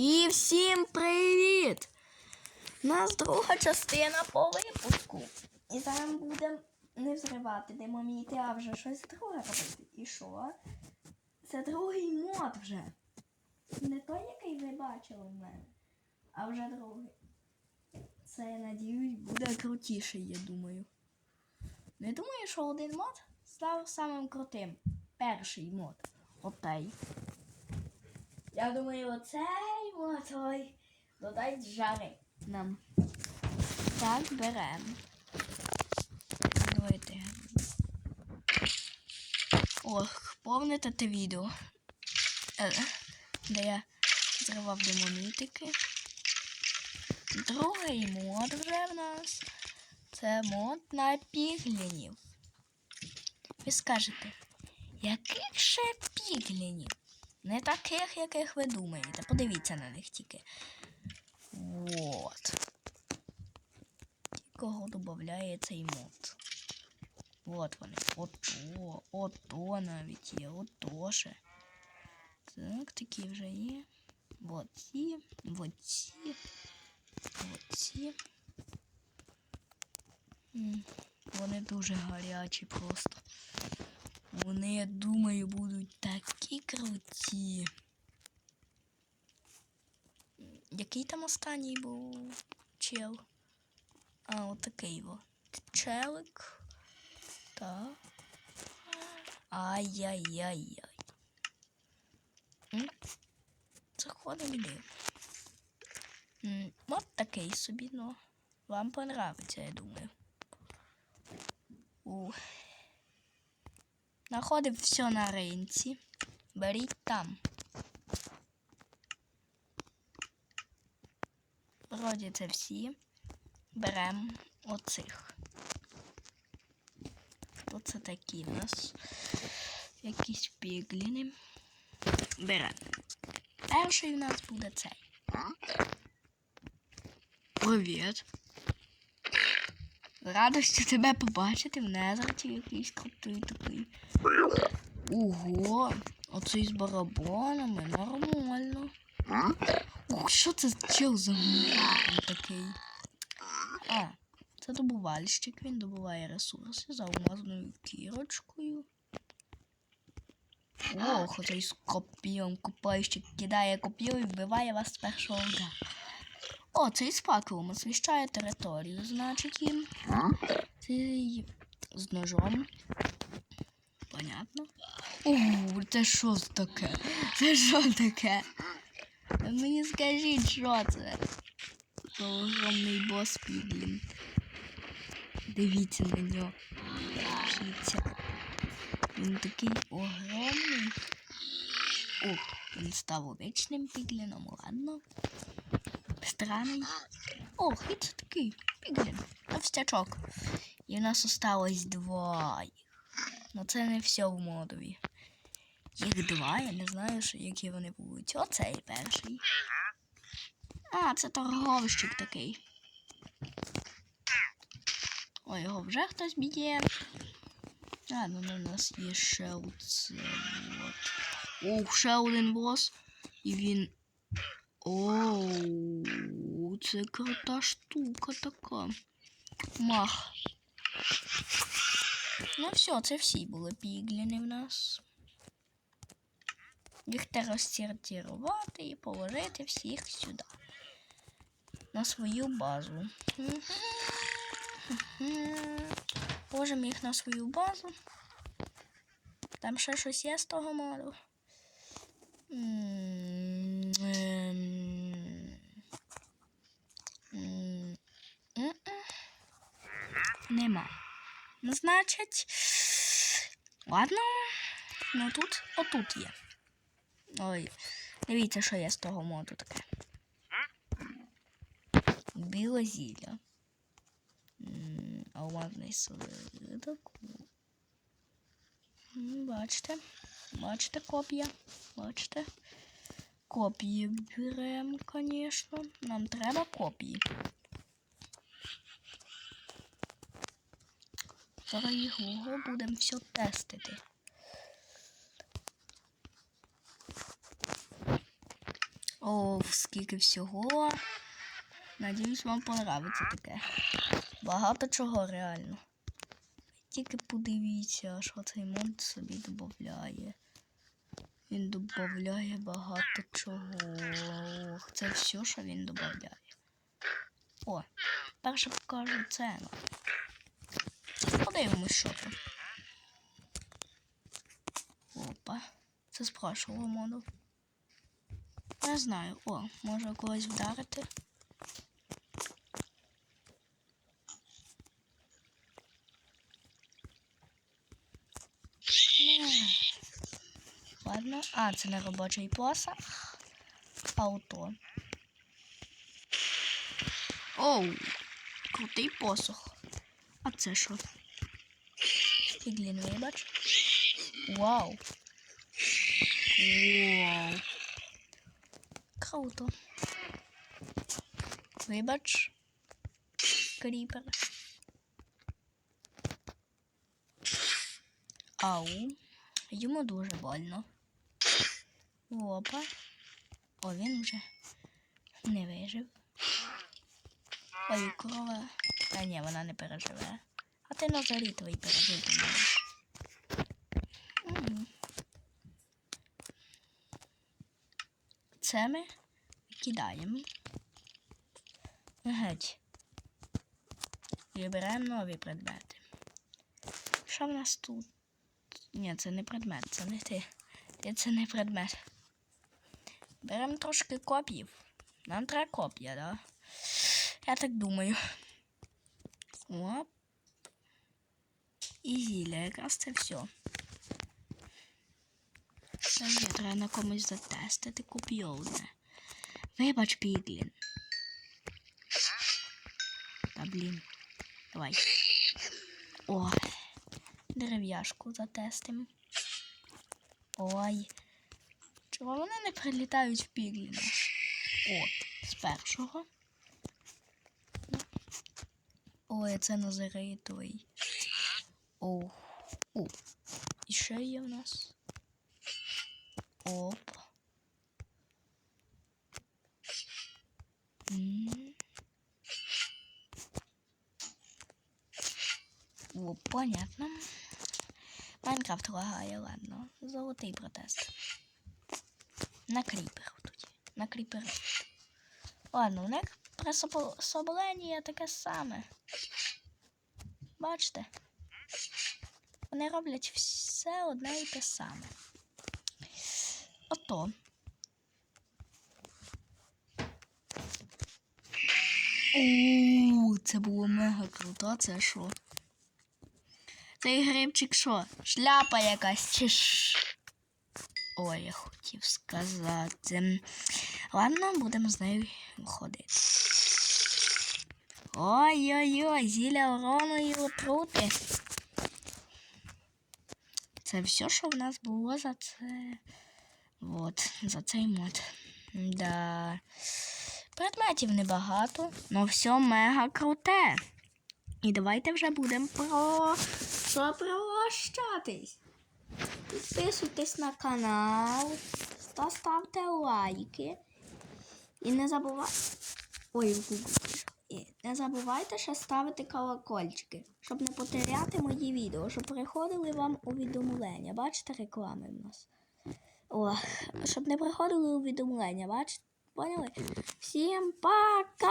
І всім привіт! У нас друга частина по випуску. І зараз будемо не взривати димоміти, а вже щось друге робити. І що? Це другий мод вже. Не той, який ви бачили в мене, а вже другий. Це, я надіюсь, буде крутіший, я думаю. Не думаю, що один мод став самим крутим. Перший мод. Отей. Я думаю, оцей мод ой, додасть жари нам. Так, беремо. Давайте. Ох, помните те відео, е, де я зривав демонітики. Другий мод вже в нас. Це мод на піглінів. Ви скажете, яких ще піглінів? Не таких, яких ви думаєте. Подивіться на них тільки. Вот. Кого додає цей мод. От вони. Ото, ото навіть є, ото. Так, такі вже є. Вот ці, вот ці, вот. Вони дуже гарячі просто. Вони, я думаю, будуть такі круті. Який там останній був чел? А, отакий во. Челик. Так. Ай-яй-яй-яй. Заходимо йди. От такий собі, ну. Вам понравиться, я думаю. У. Находив все на ринці. Беріть там. Вроді це всі. Беремо оцих. Оце такі в нас. Якісь пігліни. Беремо. Перший у нас буде цей. Привіт. Що тебе побачити в незерті якийсь крутий такий. Ого, оцей з барабанами нормально. Ух, що це чел за такий? А, це добувальщик, він добуває ресурси за алмазною кірочкою. Ох, оцей з коп'єм копайщик кидає коп'ю і вбиває вас з першого удару. О, цей з факелом освіщає територію, значить їм. Цей з ножом. Понятно. О, це що таке? Це що таке? Мені скажіть, що це? Це огромний бос Піглін. Дивіться на нього. Дивіться. Він такий огромний. Ох, він став обичним пігліном, ладно. Странний. Ох, і це такий піглін. Товстячок. І в нас осталось два. Ну це не все в модові. Їх два, я не знаю, які вони будуть. Оцей перший. А, це торговщик такий. Ой, його вже хтось б'є. А, ну у нас є ще оце. От. Ще один бос. І він. Оу, це крута штука така. Мах. Ну все, це всі були пігліни в нас. Їх треба розсортувати і положити всіх сюди. На свою базу. Положимо їх на свою базу. Там ще щось є з того моду. М, Нема. Ну, значить. Ладно. Ну тут, отут є. Ой, дивіться, що є з того моду таке. Біле зілля. Алмазний слиток. Бачите? Бачите копія? Бачите? Копії беремо, звісно. Нам треба копії. Зараз його будемо все тестити. О, скільки всього. Надіюсь, вам понравиться таке. Багато чого реально. Тільки подивіться, що цей мод собі додає. Він додає багато чого. Це все, що він додає. О, перше покажу це. Подивимось, що там. Опа. Це з прошлого моду. Не знаю. О, може когось вдарити. Не. Ладно. А, це не робочий посах. Ауто. Оу, крутий посох. А це що? Фіглін, вибач. Вау. Вау. Круто. Вибач. Кріпер. Ау. Йому дуже больно. Опа. О, він вже не вижив. Ой, корова. Та ні, вона не переживе. Ти назарітовий. Мгм. Це ми кидаємо. Геть. Беремо нові предмети. Що в нас тут? Ні, це не предмет, це не ти. Це не предмет. Беремо трошки коп'їв. Нам треба коп'я, да? Я так думаю. Оп. І зілля, якраз це все. Це треба на комусь затестити коп'є. Вибач, Піглін. Та блін. Давай. О, дерев'яшку затестимо. Ой. Чого вони не прилітають в Пігліна? О, з першого. Ой, це назаритовий. О. О. І ще є в нас. Оп. О, понятно. Майнкрафт лагає, ладно. Золотий протест. На кріпер тут. На кріпер. Ладно, у них присоболення таке саме. Бачите? Вони роблять все одне і те саме. Ото. Ууу, це було мега круто, це що? Цей грибчик що? Шляпа якась чи ж. Ой, я хотів сказати. Ладно, будемо з нею ходити. Ой-ой-ой, зілля урону і отрути. Це все, що в нас було за це. От, за цей мод. Да. Предметів небагато, але все мега круте. І давайте вже будемо про... прощатись. Підписуйтесь на канал, та ставте лайки. І не забувайте. Ой. І не забувайте ще ставити колокольчики, щоб не потеряти мої відео, щоб приходили вам увідомлення. Бачите, реклами в нас. О, щоб не приходили увідомлення, бачите? Поняли? Всім пока!